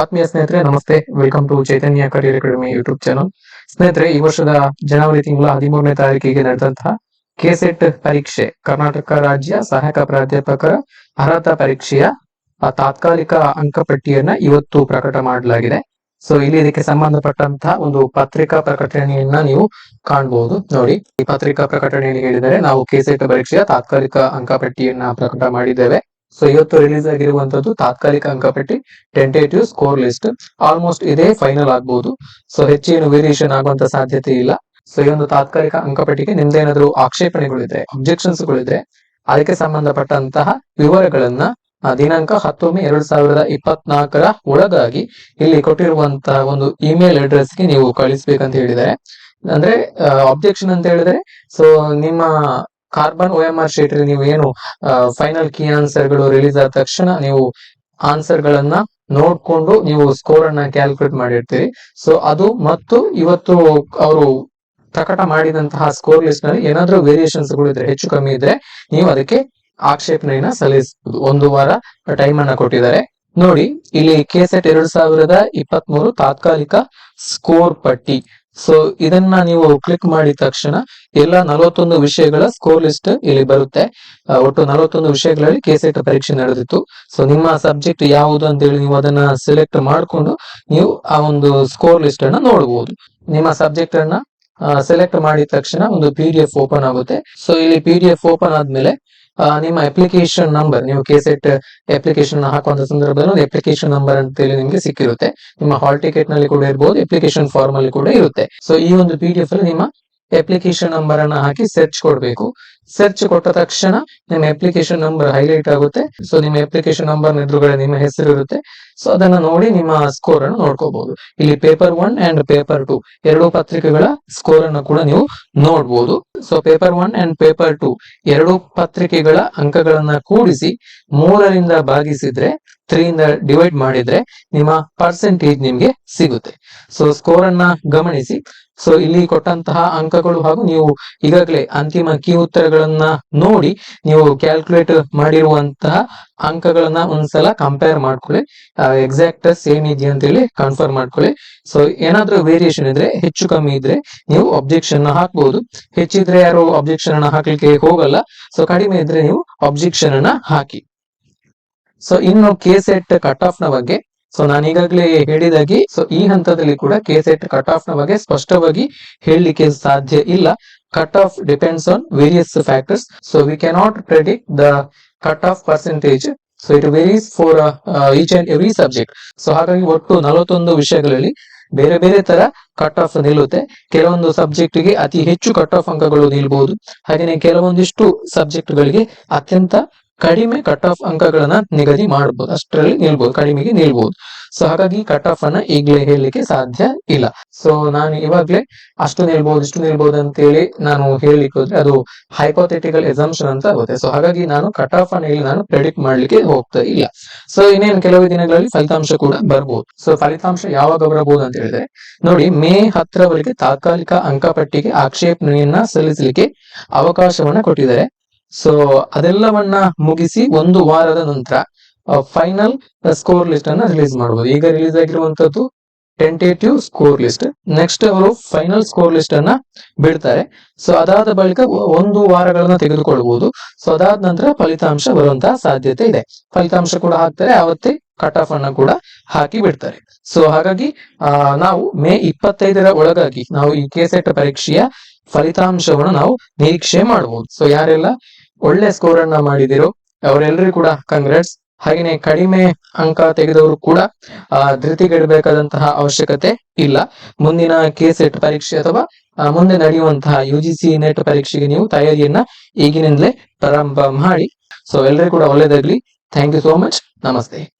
ಆತ್ಮೀಯ ಸ್ನೇಹಿತರೆ, ನಮಸ್ತೆ. Welcome to Chaitanya career academy YouTube channel ಸ್ನೇಹಿತರೆ, ಈ ವರ್ಷದ ಜನವರಿ ತಿಂಗಳ ಹದಿಮೂರನೇ ತಾರೀಕಿಗೆ ನಡೆದಂತಹ ಕೆಸೆಟ್ ಪರೀಕ್ಷೆ, ಕರ್ನಾಟಕ ರಾಜ್ಯ ಸಹಾಯಕ ಪ್ರಾಧ್ಯಾಪಕರ ಅರ್ಹತಾ ಪರೀಕ್ಷೆಯ ತಾತ್ಕಾಲಿಕ ಅಂಕಪಟ್ಟಿಯನ್ನ ಇವತ್ತು ಪ್ರಕಟ ಮಾಡಲಾಗಿದೆ. ಸೊ ಇಲ್ಲಿ ಇದಕ್ಕೆ ಸಂಬಂಧಪಟ್ಟಂತಹ ಒಂದು ಪತ್ರಿಕಾ ಪ್ರಕಟಣೆಯನ್ನ ನೀವು ಕಾಣಬಹುದು ನೋಡಿ, ಈ ಪತ್ರಿಕಾ ಪ್ರಕಟಣೆಯಲ್ಲಿ ಹೇಳಿದರೆ ನಾವು ಕೆಸೆಟ್ ಪರೀಕ್ಷೆಯ ತಾತ್ಕಾಲಿಕ ಅಂಕಪಟ್ಟಿಯನ್ನ ಪ್ರಕಟ ಮಾಡಿದ್ದೇವೆ. ಸೊ ಇವತ್ತು ರಿಲೀಸ್ ಆಗಿರುವಂತದ್ದು ತಾತ್ಕಾಲಿಕ ಅಂಕಪಟ್ಟಿ ಟೆಂಟೇಟಿವ್ ಸ್ಕೋರ್ ಲಿಸ್ಟ್ ಆಲ್ಮೋಸ್ಟ್ ಇದೇ ಫೈನಲ್ ಆಗ್ಬಹುದು ಸೊ ಹೆಚ್ಚೇನು ವೇರಿಯೇಷನ್ ಆಗುವಂತ ಸಾಧ್ಯತೆ ಇಲ್ಲ. ಸೊ ಈ ಒಂದು ತಾತ್ಕಾಲಿಕ ಅಂಕಪಟ್ಟಿಗೆ ನಿಮ್ದೇನಾದ್ರೂ ಆಕ್ಷೇಪಣೆಗಳಿದೆ ಅಬ್ಜೆಕ್ಷನ್ಸ್ ಗಳಿದ್ರೆ ಅದಕ್ಕೆ ಸಂಬಂಧಪಟ್ಟಂತಹ ವಿವರಗಳನ್ನ ದಿನಾಂಕ ಹತ್ತೊಮ್ಮೆ ಎರಡ್ ಸಾವಿರದ ಇಪ್ಪತ್ನಾಲ್ಕರ ಒಳಗಾಗಿ ಇಲ್ಲಿ ಕೊಟ್ಟಿರುವಂತಹ ಒಂದು ಇಮೇಲ್ ಅಡ್ರೆಸ್ಗೆ ನೀವು ಕಳಿಸ್ಬೇಕಂತ ಹೇಳಿದ್ದಾರೆ ಅಂದ್ರೆ ಅಬ್ಜೆಕ್ಷನ್ ಅಂತ ಹೇಳಿದ್ರೆ ಸೊ ನಿಮ್ಮ carbon O M R sheet ನೀವು ಏನು ಫೈನಲ್ ಕೀ ಆನ್ಸರ್ಗಳು ರಿಲೀಸ್ ಆದ ತಕ್ಷಣ ನೀವು ಆನ್ಸರ್ ಗಳನ್ನ ನೋಡ್ಕೊಂಡು ನೀವು ಸ್ಕೋರ್ ಅನ್ನ ಕ್ಯಾಲ್ಕುಲೇಟ್ ಮಾಡಿರ್ತೀರಿ. ಸೊ ಅದು ಮತ್ತು ಇವತ್ತು ಅವರು ಪ್ರಕಟ ಮಾಡಿದಂತಹ ಸ್ಕೋರ್ ಲಿಸ್ಟ್ನಲ್ಲಿ ಏನಾದ್ರೂ ವೇರಿಯೇಷನ್ಸ್ಗಳು ಇದ್ರೆ, ಹೆಚ್ಚು ಕಮ್ಮಿ ಇದ್ರೆ ನೀವು ಅದಕ್ಕೆ ಆಕ್ಷೇಪಣೆಯನ್ನ ಸಲ್ಲಿಸಬಹುದು. ಒಂದು ವಾರ ಟೈಮ್ ಅನ್ನ ಕೊಟ್ಟಿದ್ದಾರೆ. ನೋಡಿ, ಇಲ್ಲಿ ಕೆಸೆಟ್ ಎರಡು ಸಾವಿರದ ಇಪ್ಪತ್ತ್ ಮೂರು ತಾತ್ಕಾಲಿಕ ಸ್ಕೋರ್ ಪಟ್ಟಿ. ಸೊ ಇದನ್ನ ನೀವು ಕ್ಲಿಕ್ ಮಾಡಿದ ತಕ್ಷಣ ಎಲ್ಲ ನಲವತ್ತೊಂದು ವಿಷಯಗಳ ಸ್ಕೋರ್ ಲಿಸ್ಟ್ ಇಲ್ಲಿ ಬರುತ್ತೆ. ಒಟ್ಟು ನಲವತ್ತೊಂದು ವಿಷಯಗಳಲ್ಲಿ ಕೆಸೆಟ್ ಪರೀಕ್ಷೆ ನಡೆದಿತ್ತು. ಸೊ ನಿಮ್ಮ ಸಬ್ಜೆಕ್ಟ್ ಯಾವುದು ಅಂತ ಹೇಳಿ ನೀವು ಅದನ್ನ ಸೆಲೆಕ್ಟ್ ಮಾಡಿಕೊಂಡು ನೀವು ಆ ಒಂದು ಸ್ಕೋರ್ ಲಿಸ್ಟ್ ಅನ್ನ ನೋಡಬಹುದು ನಿಮ್ಮ ಸಬ್ಜೆಕ್ಟ್ ಅನ್ನ ಸೆಲೆಕ್ಟ್ ಮಾಡಿದ ತಕ್ಷಣ ಒಂದು ಪಿ ಡಿ ಎಫ್ ಓಪನ್ ಆಗುತ್ತೆ. ಸೊ ಇಲ್ಲಿ ಪಿ ಡಿ ಎಫ್ ಓಪನ್ ಆದ್ಮೇಲೆ ನಿಮ್ಮ ಅಪ್ಲಿಕೇಶನ್ ನಂಬರ್ ನೀವು ಕೆಸೆಟ್ ಅಪ್ಲಿಕೇಶನ್ ಹಾಕುವಂತ ಸಂದರ್ಭದಲ್ಲಿ ಒಂದು ಅಪ್ಲಿಕೇಶನ್ ನಂಬರ್ ಅಂತ ಹೇಳಿ ನಿಮಗೆ ಸಿಕ್ಕಿರುತ್ತೆ. ನಿಮ್ಮ ಹಾಲ್ ಟಿಕೆಟ್ನಲ್ಲಿ ಕೂಡ ಇರಬಹುದು ಅಪ್ಲಿಕೇಶನ್ ಫಾರ್ಮ್ ಅಲ್ಲಿ ಕೂಡ ಇರುತ್ತೆ. ಸೊ ಈ ಒಂದು ಪಿ ಡಿ ಎಫ್ ಅಲ್ಲಿ ನಿಮ್ಮ ಅಪ್ಲಿಕೇಶನ್ ನಂಬರ್ ಅನ್ನ ಹಾಕಿ ಸರ್ಚ್ ಕೊಡಬೇಕು. ಸರ್ಚ್ ಕೊಟ್ಟ ತಕ್ಷಣ ನಿಮ್ಮ ಅಪ್ಲಿಕೇಶನ್ ನಂಬರ್ ಹೈಲೈಟ್ ಆಗುತ್ತೆ. ಸೊ ನಿಮ್ಮ ಅಪ್ಲಿಕೇಶನ್ ನಂಬರ್ ಎದುರುಗಡೆ ನಿಮ್ಮ ಹೆಸರು ಇರುತ್ತೆ. ಸೊ ಅದನ್ನ ನೋಡಿ ನಿಮ್ಮ ಸ್ಕೋರ್ ಅನ್ನು ನೋಡ್ಕೋಬಹುದು ಇಲ್ಲಿ paper one and paper two ಎರಡು ಪತ್ರಿಕೆಗಳ ಸ್ಕೋರ್ ಅನ್ನು ಕೂಡ ನೀವು ನೋಡಬಹುದು so paper one and paper two ಎರಡು ಪತ್ರಿಕೆಗಳ ಅಂಕಗಳನ್ನ ಕೂಡಿಸಿ ಮೂರರಿಂದ ಭಾಗಿಸಿದ್ರೆ ತ್ರೀಯಿಂದ ಡಿವೈಡ್ ಮಾಡಿದ್ರೆ ನಿಮ್ಮ ಪರ್ಸೆಂಟೇಜ್ ನಿಮ್ಗೆ ಸಿಗುತ್ತೆ. ಸೊ ಸ್ಕೋರ್ ಅನ್ನ ಗಮನಿಸಿ. ಸೊ ಇಲ್ಲಿ ಕೊಟ್ಟಂತಹ ಅಂಕಗಳು ಹಾಗೂ ನೀವು ಈಗಾಗಲೇ ಅಂತಿಮ ಕೀ ಉತ್ತರಗಳನ್ನ ನೋಡಿ ನೀವು ಕ್ಯಾಲ್ಕುಲೇಟ್ ಮಾಡಿರುವಂತಹ ಅಂಕಗಳನ್ನ ಒಂದ್ಸಲ ಕಂಪೇರ್ ಮಾಡ್ಕೊಳ್ಳಿ. ಎಕ್ಸಾಕ್ಟ್ ಸೇಮ್ ಇದೆಯಾ ಅಂತ ಹೇಳಿ ಕನ್ಫರ್ಮ್ ಮಾಡ್ಕೊಳ್ಳಿ. ಸೊ ಏನಾದ್ರೂ ವೇರಿಯೇಷನ್ ಇದ್ರೆ, ಹೆಚ್ಚು ಕಮ್ಮಿ ಇದ್ರೆ ನೀವು ಅಬ್ಜೆಕ್ಷನ್ ಹಾಕ್ಬಹುದು ಹೆಚ್ಚಿದ್ರೆ ಯಾರು ಅಬ್ಜೆಕ್ಷನ್ ಅನ್ನ ಹಾಕ್ಲಿಕ್ಕೆ ಹೋಗಲ್ಲ. ಸೊ ಕಡಿಮೆ ಇದ್ರೆ ನೀವು ಅಬ್ಜೆಕ್ಷನ್ ಅನ್ನ ಹಾಕಿ. ಸೊ ಇನ್ನು ಕೆ ಸೆಟ್ ಕಟ್ ಆಫ್ನ ಬಗ್ಗೆ ಸೊ ನಾನು ಈಗಾಗಲೇ ಹೇಳಿದಾಗಿ ಸೊ ಈ ಹಂತದಲ್ಲಿ ಕೂಡ ಕೆ ಸೆಟ್ ಕಟ್ ಆಫ್ನ ಬಗ್ಗೆ ಸ್ಪಷ್ಟವಾಗಿ ಹೇಳಲಿಕ್ಕೆ ಸಾಧ್ಯ ಇಲ್ಲ. Cut off depends on various factors so we cannot predict the cut off percentage so it varies for each and every subject so ಹಾಗಾಗಿ ಒಟ್ಟು ನಲವತ್ತೊಂದು ವಿಷಯಗಳಲ್ಲಿ ಬೇರೆ ಬೇರೆ ತರ ಕಟ್ ಆಫ್ ನಿಲ್ಲುತ್ತೆ. ಕೆಲವೊಂದು ಸಬ್ಜೆಕ್ಟ್ಗೆ ಅತಿ ಹೆಚ್ಚು ಕಟ್ ಆಫ್ ಅಂಕಗಳು ನಿಲ್ಬಹುದು ಹಾಗೆಯೇ ಕೆಲವೊಂದಿಷ್ಟು ಸಬ್ಜೆಕ್ಟ್ ಗಳಿಗೆ ಅತ್ಯಂತ ಕಡಿಮೆ ಕಟ್ ಆಫ್ ಅಂಕಗಳನ್ನ ನಿಗದಿ ಮಾಡಬಹುದು ಅಷ್ಟರಲ್ಲಿ ನಿಲ್ಬಹುದು ಕಡಿಮೆಗೆ ನಿಲ್ಬಹುದು ಸೊ ಹಾಗಾಗಿ ಕಟ್ ಆಫ್ ಅನ್ನ ಈಗಲೇ ಹೇಳಲಿಕ್ಕೆ ಸಾಧ್ಯ ಇಲ್ಲ. ಸೊ ನಾನು ಇವಾಗ್ಲೇ ಅಷ್ಟು ನಿಲ್ಬಹುದು ಇಷ್ಟು ನಿಲ್ಬಹುದು ಅಂತ ಹೇಳಿ ನಾನು ಹೇಳಲಿಕ್ಕೆ ಹೋದ್ರೆ ಅದು ಹೈಪೋಥೆಟಿಕಲ್ ಎಕ್ಸಾಮ್ಷನ್ ಅಂತ ಆಗುತ್ತೆ ಸೊ ಹಾಗಾಗಿ ನಾನು ಕಟ್ ಆಫ್ ಅನ್ನ ಇಲ್ಲಿ ನಾನು ಪ್ರೆಡಿಕ್ಟ್ ಮಾಡ್ಲಿಕ್ಕೆ ಹೋಗ್ತಾ ಇಲ್ಲ. ಸೊ ಇನ್ನೇನು ಕೆಲವು ದಿನಗಳಲ್ಲಿ ಫಲಿತಾಂಶ ಕೂಡ ಬರ್ಬೋದು. ಸೊ ಫಲಿತಾಂಶ ಯಾವಾಗ ಬರಬಹುದು ಅಂತ ಹೇಳಿದ್ರೆ, ನೋಡಿ, ಮೇ ಹತ್ತರವರೆಗೆ ತಾತ್ಕಾಲಿಕ ಅಂಕಪಟ್ಟಿಗೆ ಆಕ್ಷೇಪಣೆಯನ್ನ ಸಲ್ಲಿಸಲಿಕ್ಕೆ ಅವಕಾಶವನ್ನ ಕೊಟ್ಟಿದ್ದಾರೆ. ಸೊ ಅದೆಲ್ಲವನ್ನ ಮುಗಿಸಿ ಒಂದು ವಾರದ ನಂತರ ಫೈನಲ್ ಸ್ಕೋರ್ ಲಿಸ್ಟ್ ಅನ್ನ ರಿಲೀಸ್ ಮಾಡಬಹುದು ಈಗ ರಿಲೀಸ್ ಆಗಿರುವಂತದ್ದು ಟೆಂಟೇಟಿವ್ ಸ್ಕೋರ್ ಲಿಸ್ಟ್ ನೆಕ್ಸ್ಟ್ ಅವರು ಫೈನಲ್ ಸ್ಕೋರ್ ಲಿಸ್ಟ್ ಅನ್ನ ಬಿಡ್ತಾರೆ. ಸೊ ಅದಾದ ಬಳಿಕ ಒಂದು ವಾರಗಳನ್ನ ತೆಗೆದುಕೊಳ್ಳಬಹುದು. ಸೊ ಅದಾದ ನಂತರ ಫಲಿತಾಂಶ ಬರುವಂತಹ ಸಾಧ್ಯತೆ ಇದೆ. ಫಲಿತಾಂಶ ಕೂಡ ಹಾಕ್ತಾರೆ, ಅವತ್ತೇ ಕಟ್ ಆಫ್ ಅನ್ನ ಕೂಡ ಹಾಕಿ ಬಿಡ್ತಾರೆ. ಸೊ ಹಾಗಾಗಿ ನಾವು ಮೇ ಇಪ್ಪತ್ತೈದರ ಒಳಗಾಗಿ ನಾವು ಈ ಕೆಸೆಟ್ ಪರೀಕ್ಷೆಯ ಫಲಿತಾಂಶವನ್ನು ನಾವು ನಿರೀಕ್ಷೆ ಮಾಡಬಹುದು ಸೊ ಯಾರೆಲ್ಲ ಒಳ್ಳೆ ಸ್ಕೋರ್ ಅನ್ನ ಮಾಡಿದಿರು. ಅವರೆಲ್ಲರಿಗೂ ಕೂಡ ಕಂಗ್ರೆಟ್ಸ್ ಹಾಗೇನೆ ಕಡಿಮೆ ಅಂಕ ತೆಗೆದವರು ಕೂಡ ಧೃತಿಗೆಡಬೇಕಾದಂತಹ ಅವಶ್ಯಕತೆ ಇಲ್ಲ. ಮುಂದಿನ ಕೆ ಸೆಟ್ ಪರೀಕ್ಷೆ ಅಥವಾ ಮುಂದೆ ನಡೆಯುವಂತಹ ಯು ಜಿ ಸಿ ನೆಟ್ ಪರೀಕ್ಷೆಗೆ ನೀವು ತಯಾರಿಯನ್ನ ಈಗಿನಿಂದಲೇ ಪ್ರಾರಂಭ ಮಾಡಿ. ಸೊ ಎಲ್ಲರೂ ಕೂಡ ಒಳ್ಳೇದಾಗ್ಲಿ. ಥ್ಯಾಂಕ್ ಯು ಸೋ ಮಚ್ ನಮಸ್ತೆ.